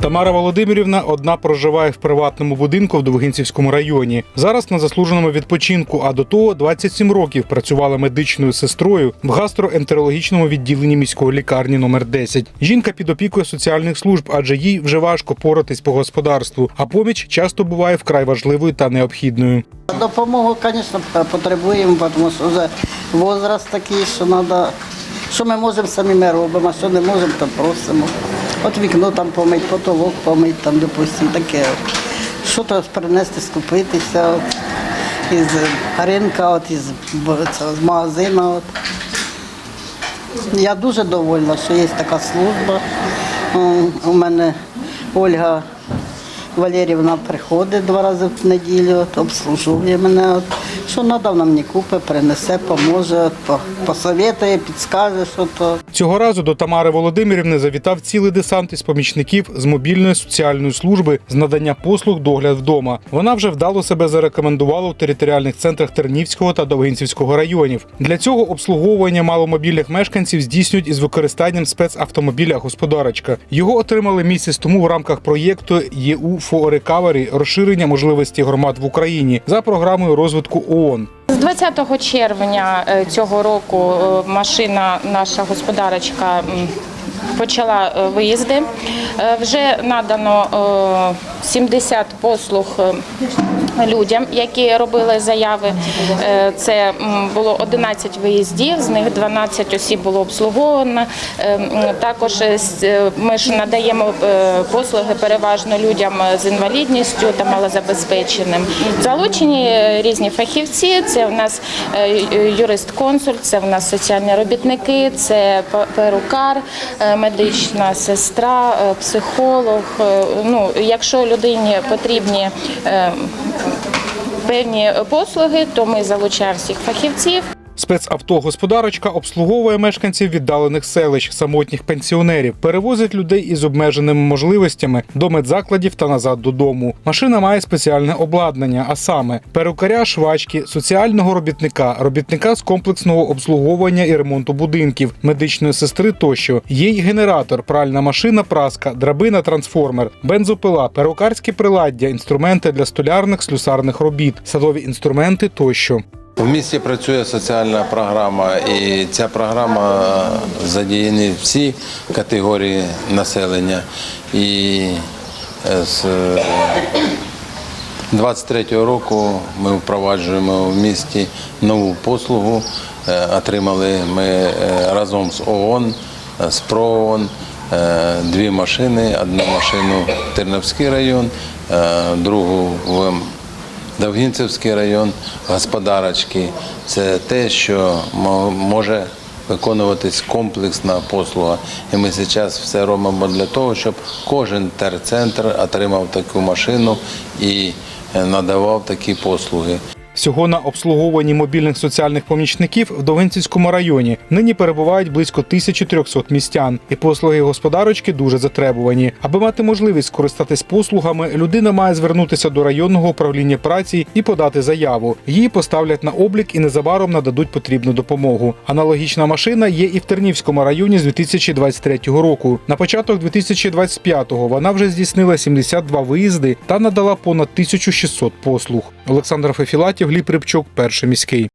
Тамара Володимирівна одна проживає в приватному будинку в Довгинцівському районі. Зараз на заслуженому відпочинку, а до того 27 років працювала медичною сестрою в гастроентерологічному відділенні міської лікарні номер 10. Жінка під опікою соціальних служб, адже їй вже важко поратись по господарству, а поміч часто буває вкрай важливою та необхідною. Допомогу, звісно, потребуємо, тому що вже возраст такий, що треба, що ми можемо самі ми робимо, а що не можемо, то просимо. От вікно там помить, потолок помить, там, допустимо, таке. Що то принести, скупитися от, із ринка, от, із цього, з магазину. От. Я дуже довольна, що є така служба. У мене Ольга Валерівна приходить два рази в неділю, от, обслужує мене. От. Що треба, вона мені купить, принесе, поможе, посоветує, підскаже, що то. Цього разу до Тамари Володимирівни завітав цілий десант із помічників з мобільної соціальної служби з надання послуг догляд вдома. Вона вже вдало себе зарекомендувала в територіальних центрах Тернівського та Довгинцівського районів. Для цього обслуговування маломобільних мешканців здійснюють із використанням спецавтомобіля Господарочка. Його отримали місяць тому в рамках проєкту ЄУ for Recovery розширення можливості громад в Україні за програмою розвитку ООН. З 20 червня е, цього року е, машина, наша господарочка, почала е, виїзди. Е, Вже надано е, 70 послуг е, людям, які робили заяви. Це було 11 виїздів, з них 12 осіб було обслуговано. Також ми ж надаємо послуги переважно людям з інвалідністю та малозабезпеченим. Залучені різні фахівці. Це у нас е, юрист-консуль, це у нас соціальні робітники, це перукар, е, медична сестра, е, психолог. Е, Ну, якщо людині потрібні е, певні послуги, то ми залучаємо всіх фахівців. Спецавто господарочка обслуговує мешканців віддалених селищ, самотніх пенсіонерів, перевозить людей із обмеженими можливостями до медзакладів та назад додому. Машина має спеціальне обладнання, а саме перукаря, швачки, соціального робітника, робітника з комплексного обслуговування і ремонту будинків, медичної сестри тощо. Є й генератор, пральна машина, праска, драбина, трансформер, бензопила, перукарські приладдя, інструменти для столярних слюсарних робіт, садові інструменти тощо. В місті працює соціальна програма, і ця програма задіяні всі категорії населення. І е, з 23-го року ми впроваджуємо в місті нову послугу. Е, Отримали ми е, разом з ООН, е, з ПРООН е, дві машини, одну машину в Тернопільський район, е, другу в Довгінцевський район, господарочки це те, що може виконуватись комплексна послуга. І ми зараз все робимо для того, щоб кожен терцентр отримав таку машину і е, надавав такі послуги. Всього на обслуговуванні мобільних соціальних помічників в Довгинцівському районі нині перебувають близько 1300 містян, і послуги господарочки дуже затребувані. Аби мати можливість скористатись послугами, людина має звернутися до районного управління праці і подати заяву. Її поставлять на облік і незабаром нададуть потрібну допомогу. Аналогічна машина є і в Тернівському районі з 2023 року. На початок 2025-го вона вже здійснила 72 виїзди та надала понад 1600 послуг. Олександр Фефілатів, Гліб Припчук, перший міський.